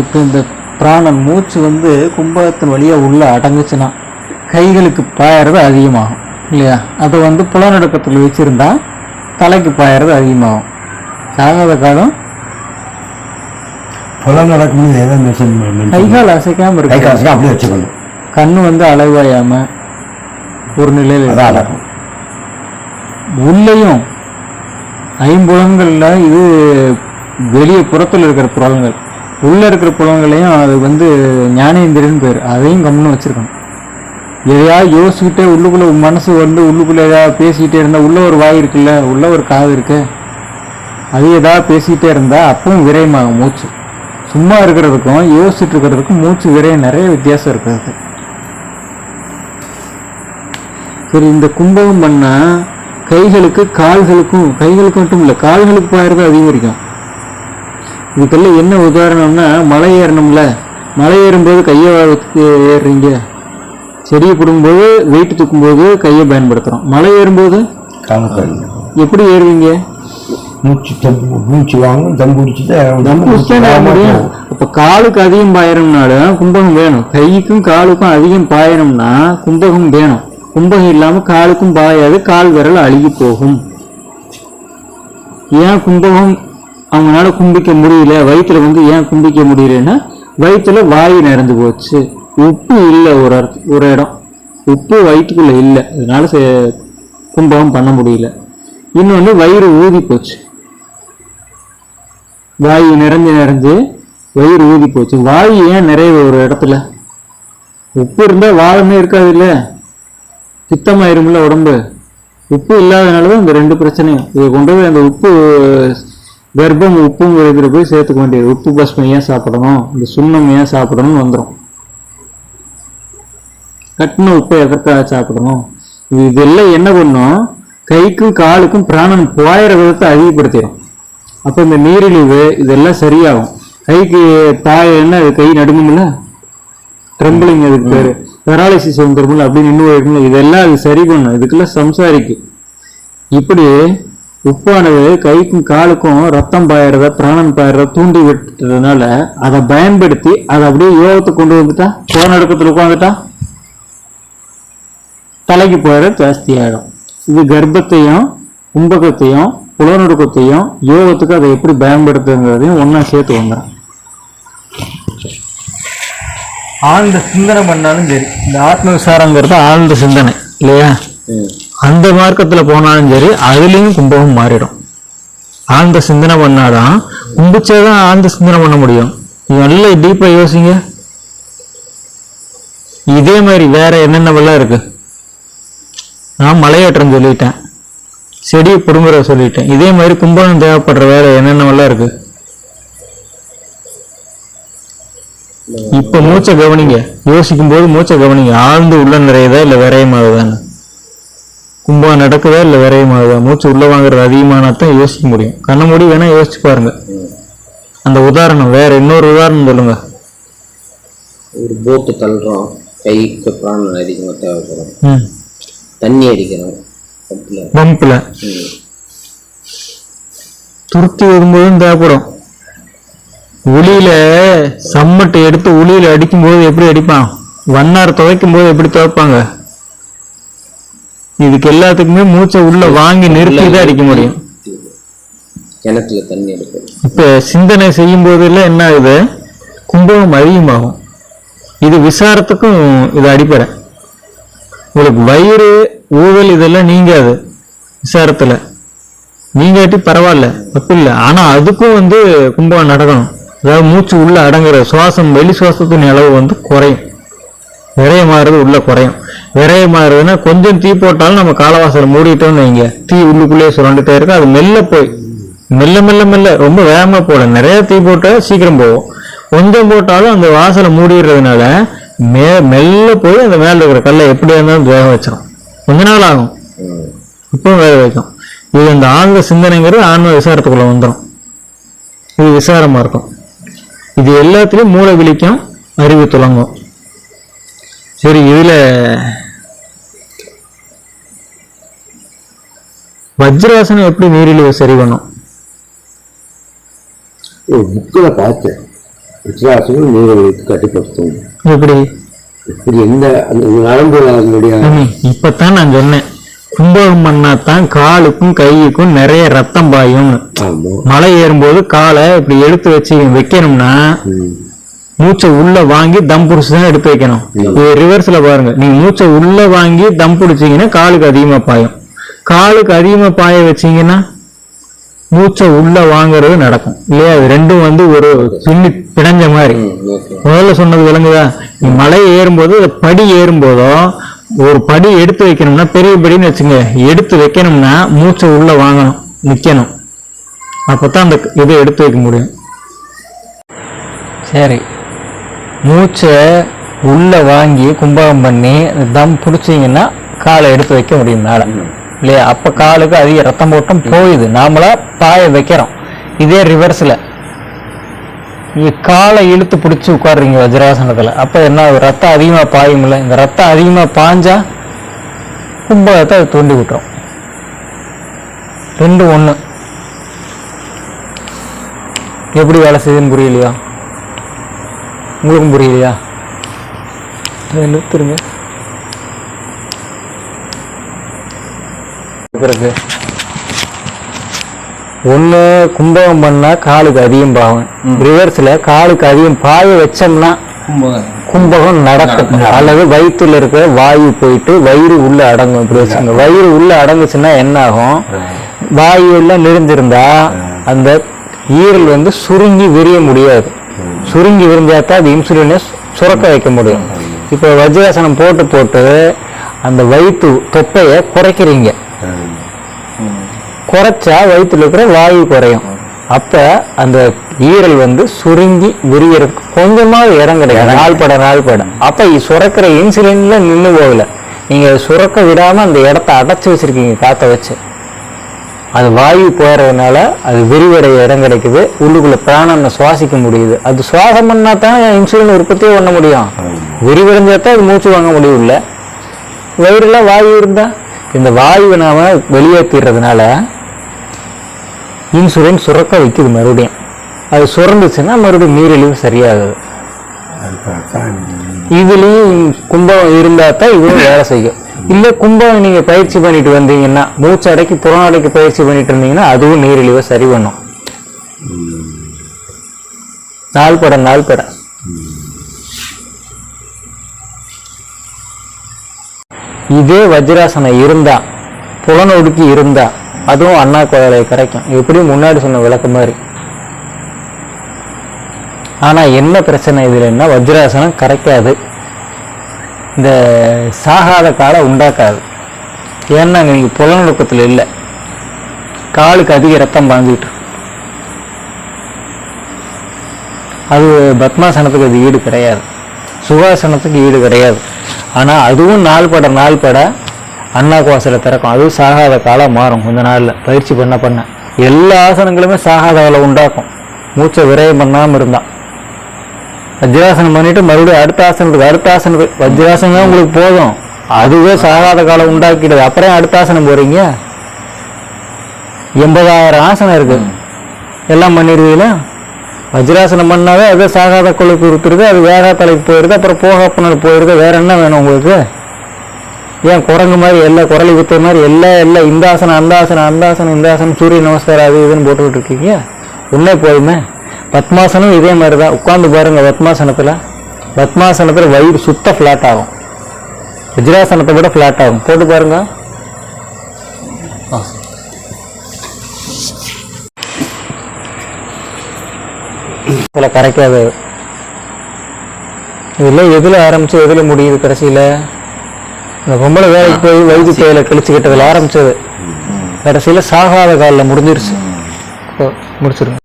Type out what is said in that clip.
இப்போ இந்த பிராணன் மூச்சு வந்து கும்பகத்தின் வழியாக உள்ள அடங்குச்சுன்னா கைகளுக்கு பாயறது அதிகமாகும் இல்லையா? அதை வந்து புலநடுக்கத்தில் வச்சுருந்தா தலைக்கு பாயறது அதிகமாகும். சாகாத காலம் புலம் நடக்கும்போது எதை மென்ஷன் கை கால் அசைக்காம இருக்கு அப்படியே வச்சுக்கணும். கண்ணு வந்து அளவாயாம ஒரு நிலையில். அடக்கம். உள்ளேயும் ஐம்புலன்கள்ல இது வெளியே புறத்தில் இருக்கிற புலன்கள் உள்ள இருக்கிற புலன்களையும் அது வந்து ஞானேந்திரன் பேர். அதையும் கம்முன்னு வச்சிருக்கணும். எதையாவது யோசிச்சுக்கிட்டே உள்ளுக்குள்ள மனசு வந்து உள்ளுக்குள்ள ஏதாவது பேசிக்கிட்டே இருந்தால் உள்ள ஒரு வாய் இருக்குல்ல உள்ள ஒரு காது இருக்கு. அது ஏதாவது பேசிக்கிட்டே இருந்தால் அப்பவும் விரயமாகும் மூச்சு. சும்மா இருக்கிறதுக்கும் யோசிச்சுட்டு இருக்கிறதுக்கும் மூச்சு விரயம் நிறைய வித்தியாசம் இருக்குது சரி இந்த கும்பகம் பண்ணால் கைகளுக்கு கால்களுக்கும் கைகளுக்கு மட்டும் இல்லை கால்களுக்கு பாயிறது அதிகரிக்கும். இதுக்கெல்லாம் என்ன உதாரணம்னா மலை ஏறணும்ல? மலை ஏறும்போது கையை ஏறுறீங்க. செடியை பிடுங்கும்போது வெயிட் தூக்கும்போது கையை பயன்படுத்துகிறோம் மலை ஏறும்போது? எப்படி ஏறுவீங்க? மூச்சு தம்பு மூச்சு வாங்கும் தம் பிடிச்சிட்டு தம் பிடிச்சா ஏற முடியும்? இப்போ காலுக்கு அதிகம் பாயணும்னாலும் கும்பகம் வேணும். கைக்கும் காலுக்கும் அதிகம் பாயணும்னா கும்பகம் வேணும். கும்பகம் இல்லாம காலுக்கும் பாயாது கால் விரல் அழுகி போகும். ஏன் கும்பகம் அவங்களால கும்பிக்க முடியல வயிற்றுல வந்து ஏன் கும்பிக்க முடியலன்னா வயிற்றுல வாய் நிறைந்து போச்சு. உப்பு இல்லை ஒரு இடத்து- ஒரு இடம். உப்பு வயிற்றுக்குள்ள இல்லை. அதனால கும்பகம் பண்ண முடியல. இன்னொன்று வயிறு ஊதி போச்சு. வாய் நிறைஞ்சு நிறைஞ்சு வயிறு ஊதி போச்சு. வாய் ஏன் நிறைய ஒரு இடத்துல? உப்பு இருந்தால் வாழமே இருக்காது இல்ல பித்தமாயிரும்ல உடம்பு. உப்பு இல்லாதனால தான் இந்த ரெண்டு பிரச்சனையும். இதை கொண்டு போய் அந்த உப்பு கர்ப்பம் உப்பும் இருக்கிற போய் சேர்த்துக்க வேண்டியது. உப்பு பஸ்மம் ஏன் சாப்பிடணும்? இந்த சுண்ணம் ஏன் சாப்பிடணும்னு வந்துடும் கட்டின உப்பை எதற்காக சாப்பிடணும்? இது இதெல்லாம் என்ன பண்ணும்? கைக்கும் காலுக்கும் பிராணன் போயிற விதத்தை அதிகப்படுத்திடும் அப்போ இந்த நீரிழிவு இதெல்லாம் சரியாகும். கைக்கு தாய் என்ன கை நடுங்கும்ல? ட்ரெம்பிளிங் அதுக்கு பேரு. பெராலிசிஸ் வந்துருமில்ல அப்படின்னு இன்னும் இதெல்லாம் அது சரி பண்ணும். இதுக்கெல்லாம் சம்சாரிக்கு. இப்படி உப்பானது கைக்கும் காலுக்கும் ரத்தம் பாயறத பிராணன் பாயறத தூண்டி விட்டுறதுனால அதை பயன்படுத்தி அதை அப்படியே யோகத்துக்கு கொண்டு வந்துட்டா? போன அடுக்கத்தில் உட்காந்துட்டா தலைக்கு போயிட ஜாஸ்தி ஆகிடும் இது கர்ப்பத்தையும் கும்பகத்தையும் புலநடுக்கத்தையும் யோகத்துக்கு அதை எப்படி பயன்படுத்துங்கிறதையும் ஒன்றா சேர்த்து வந்துடும் ஆழ்ந்த சிந்தனை பண்ணாலும் சரி. இந்த ஆத்ம விசாரங்கிறது ஆழ்ந்த சிந்தனை இல்லையா? அந்த மார்க்கத்தில் போனாலும் சரி அதுலேயும் கும்பகம் மாறிடும். ஆழ்ந்த சிந்தனை பண்ணாதான் கும்பிச்சாதான் ஆழ்ந்த சிந்தனை பண்ண முடியும். நல்ல டீப்பாக யோசிங்க. இதே மாதிரி வேற என்னென்னவெல்லாம் இருக்கு? நான் மலையேற்றம் சொல்லிட்டேன். செடி பிடுங்குற சொல்லிட்டேன். இதே மாதிரி கும்பகம் தேவைப்படுற வேலை என்னென்னவெல்லாம் இருக்கு? இப்ப மூச்சை கவனிங்க. யோசிக்கும் போது மூச்சை கவனிங்க. ஆழ்ந்து உள்ள நிறையதா இல்ல விரயமாகுதான்னு? கும்பகம் நடக்குதா இல்ல விரயமாகுதா மூச்சு உள்ள வாங்குறது அதிகமானாதான் யோசிக்க முடியும். கண்ண மூடி வேணா யோசிச்சு பாருங்க. அந்த உதாரணம் வேற இன்னொரு உதாரணம் சொல்லுங்க. ஒரு போட்டு தள்ளுறோம் கைக்கு பிராணம் அதிகமாக தேவைப்படும் தண்ணி அடிக்கிறோம் பம்ப்ல. துருத்தி வரும்போதும் தேவைப்படும். உளியில சம்மட்டை எடுத்து உளியில அடிக்கும்போது எப்படி அடிப்பான்? வண்ணார் துவைக்கும் போது எப்படி துவைப்பாங்க? இதுக்கு எல்லாத்துக்குமே மூச்சை உள்ள வாங்கி நிறுத்தி தான் அடிக்க முடியும். கிணத்துல தண்ணி எடுக்கணும் இப்ப சிந்தனை செய்யும் போதெல்லாம் என்ன ஆகுது? கும்பகம் அதிகமாகும் இது விசாரத்துக்கும் இது அடிப்படை. உங்களுக்கு வயிறு ஊழல் இதெல்லாம் நீங்காது விசாரத்துல. நீங்காட்டி பரவாயில்ல தப்பு இல்லை. ஆனா அதுக்கும் வந்து கும்பகம் நடக்கணும். அதாவது மூச்சு உள்ள அடங்குற சுவாசம் வெளி சுவாசத்தின் அளவு வந்து குறையும். விரைய மாறுறது உள்ள குறையும். விரைய மாறுதுன்னா கொஞ்சம் தீ போட்டாலும் நம்ம காலவாசல் மூடிட்டோம்னு வைங்க. தீ உள்ளுக்குள்ளேயே சுரண்டுட்டே இருக்கும் அது மெல்ல போய். மெல்ல மெல்ல மெல்ல. ரொம்ப வேகமா போல நிறைய தீ போட்டா சீக்கிரம் போகும். கொஞ்சம் போட்டாலும் அந்த வாசலை மூடிடுறதுனால மே மெல்ல போய் அந்த மேல இருக்கிற கல்லை எப்படியா இருந்தாலும் வேக வச்சிடும் கொஞ்ச நாள் ஆகும். இப்போ வேக வைக்கும். இது இந்த ஆழ்ந்த சிந்தனைங்கிறது ஆன்ம விசாரத்துக்குள்ள வந்துடும் இது விசாரமா இருக்கும். இது எல்லாத்துலயும் மூளை விழிக்கும் அறிவு துலங்கும் சரி இதுல வஜ்ராசனம் எப்படி நீரிழிவு சரி பண்ணும்? புக்கில் பார்த்தேன். விசுவாசமும் நீரிழிவுக்கு கட்டுப்படுத்தும். எப்படி? இப்படி எந்த அந்த நரம்பு அதனுடைய சாமி, இப்பதான் நான் சொன்னேன். கும்பகம் பண்ணா தான் காலுக்கும் கையுக்கும் நிறைய ரத்தம் பாயும்னு. ஆமா. மலை ஏறும்போது காலை இப்படி எடுத்து வச்சு வைக்கணும்னா. மூச்சை உள்ள வாங்கி தம் புடிச்சு தான் எடுத்து வைக்கணும். இது ரிவர்ஸ்ல பாருங்க. நீங்க மூச்சை உள்ள வாங்கி தம் பிடிச்சீங்கன்னா காலுக்கு அதிகமா பாயும். காலுக்கு அதிகமா பாய வச்சீங்கன்னா மூச்சை உள்ள வாங்குறது நடக்கும். இல்லையா? அது ரெண்டும் வந்து ஒரு பின்னி பிணைஞ்ச மாதிரி. முதல்ல சொன்னது விளங்குதா? நீ மலை ஏறும்போது படி ஏறும்போதோ ஒரு படி எடுத்து வைக்கணும்னா பெரிய படின்னு வச்சுங்க எடுத்து வைக்கணும்னா மூச்சை உள்ள வாங்கணும் நிக்கணும். அப்பதான் அந்த இதை எடுத்து வைக்க முடியும். சரி. மூச்சை உள்ள வாங்கி கும்பகம் பண்ணி தம் பிடிச்சீங்கன்னா காலை எடுத்து வைக்க முடியும் மேல. இல்லையா? அப்ப காலுக்கு அதிக ரத்தம் போட்டும் போகுது நாமளா பாய வைக்கிறோம். இதே ரிவர்ஸ்ல காலை இழுத்து பிடிச்சி உட்காடுறீங்க வஜ்ராசனத்துல. அப்ப என்ன ரத்தம் அதிகமா பாயும்ல. இந்த ரத்தம் அதிகமா பாஞ்சா கும்பகத்தை அது தூண்டி விட்டுரும். ரெண்டு ஒண்ணு. எப்படி வேலை செய்யுதுன்னு புரியலையா? உங்களுக்கும் புரியலையா? திரும்ப நிறுத்துருங்க. பிறகு. ஒண்ணு கும்பகம் பண்ணா காலுக்கு அதிகம் பாவம். ரிவர்ஸ்ல காலுக்கு அதிகம் பாய வச்சோம்னா கும்பகம். நடக்கும். அல்லது வயிற்றுல இருக்கிற வாயு போயிட்டு வயிறு உள்ள அடங்கும். இப்படி வச்சுங்க வயிறு உள்ள அடங்குச்சுன்னா என்ன ஆகும்? வாயு எல்லாம் நிறைஞ்சிருந்தா அந்த ஈரல் வந்து சுருங்கி விரிய முடியாது. சுருங்கி விரிஞ்சாதான் அது இன்சுலினை சுரக்க வைக்க முடியும். இப்போ வஜ்ராசனம் போட்டு போட்டு அந்த வயிற்று தொப்பையை குறைக்கிறீங்க. குறைச்சா வயிற்றுல இருக்கிற வாயு குறையும். அப்ப அந்த ஈரல் வந்து சுருங்கி விரியறதுக்கு கொஞ்சமா இடம் கிடைக்கும். நாள்பட நாள்பட. அப்ப இ- சுரக்கிற இன்சுலின்ல நின்னு போகல. நீங்க சுரக்க விடாம அந்த இடத்த அடைச்சு வச்சிருக்கீங்க காத்த வச்சு. அது வாயு போறதுனால அது விரிவடைய இடம் கிடைக்குது. உள்ளுக்குள்ள பிராணனை சுவாசிக்க முடியுது. அது சுவாசம் பண்ணா தான் இன்சுலின் உற்பத்தியே பண்ண முடியும். விரிவடைஞ்சா தான் அது மூச்சு வாங்க முடியும் இல்ல வயிறுல வாயு இருந்தா இந்த வாயுவை நாம வெளியேற்றிடுறதுனால இன்சுலின் சுரக்க வைக்குது மறுபடியும். அது சுரந்துச்சுன்னா மறுபடியும் நீரிழிவு சரியாகுது. இதுலயும் கும்பம் இருந்தால் தான் இதுவும் வேலை செய்யும். இல்லை கும்பம் நீங்க பயிற்சி பண்ணிட்டு வந்தீங்கன்னா மூச்சு அடைக்கி புறநாடைக்கு பயிற்சி பண்ணிட்டு இருந்தீங்கன்னா அதுவும் நீரிழிவை சரி பண்ணும். நாள் நாள்பட நாள்பட இதே வஜ்ராசனம் இருந்தா புலனொடுக்கி இருந்தா அதுவும் அண்ணா கோயிலை கிடைக்கும். எப்படியும் முன்னாடி சொன்ன விளக்கு மாதிரி. ஆனா என்ன பிரச்சனை? இதுலன்னா வஜ்ராசனம் கிடைக்காது இந்த சாகாத காலை உண்டாக்காது. ஏன்னா நீங்க புலனொடுக்கத்துல இல்லை. காலுக்கு அதிக ரத்தம் பாஞ்சிட்டு அது பத்மாசனத்துக்கு அது ஈடு கிடையாது. சுகாசனத்துக்கு ஈடு கிடையாது. ஆனா அதுவும் நாள்பட நாள்பட அண்ணா கோசல திறக்கும். அதுவும் சாகாத காலம் மாறும். கொஞ்ச நாளில் பயிற்சி பண்ண பண்ண. எல்லா ஆசனங்களுமே சாகாத காலம் உண்டாக்கும். மூச்சை விரயம் பண்ணாமல் இருந்தான் வஜ்ராசனம் பண்ணிட்டு மறுபடியும் அடுத்த ஆசனத்துக்கு அடுத்த ஆசனத்துக்கு. வஜ்ராசனம் தான் உங்களுக்கு போதும். அதுவே சாகாத காலம் உண்டாக்கிடுது. அப்புறம் அடுத்த ஆசனம் போறீங்க? எண்பதாயிரம் ஆசனம் இருக்கு. எல்லாம் பண்ணிடுவீங்களா? வஜ்ராசனம் பண்ணாவே அது சாகாத கொழுப்பு கொடுத்துருது. அது வேகா தலைக்கு போயிடுது. அப்புறம் போகாப்புணர் போயிடுது. வேற என்ன வேணும் உங்களுக்கு? ஏன் குரங்கு மாதிரி எல்லா குரலி குத்துற மாதிரி எல்லா எல்லா இந்த ஆசனம் அந்த ஆசனம் அந்த ஆசனம் இந்த ஆசனம் சூரிய நமஸ்காரம் அது இதுன்னு போட்டுக்கிட்டு இருக்கீங்க. உன்னே போதுமே பத்மாசனம் இதே மாதிரி தான் உட்காந்து பாருங்கள் பத்மாசனத்தில். பத்மாசனத்தில் வயிறு சுத்த ஃப்ளாட் ஆகும். வஜ்ராசனத்தை விட ஃப்ளாட் ஆகும். போட்டு பாருங்க. இதில் கரைக்காது. இதில் எதில் ஆரம்பிச்சு எதில் முடியுது கடைசியில்? இந்த பொம்பளை வேலைக்கு போய் வைத்திய தேயில கழிச்சுக்கிட்டதில் ஆரம்பிச்சது. கடைசியில் சாகாத காலில் முடிஞ்சிருச்சு. முடிச்சிருங்க.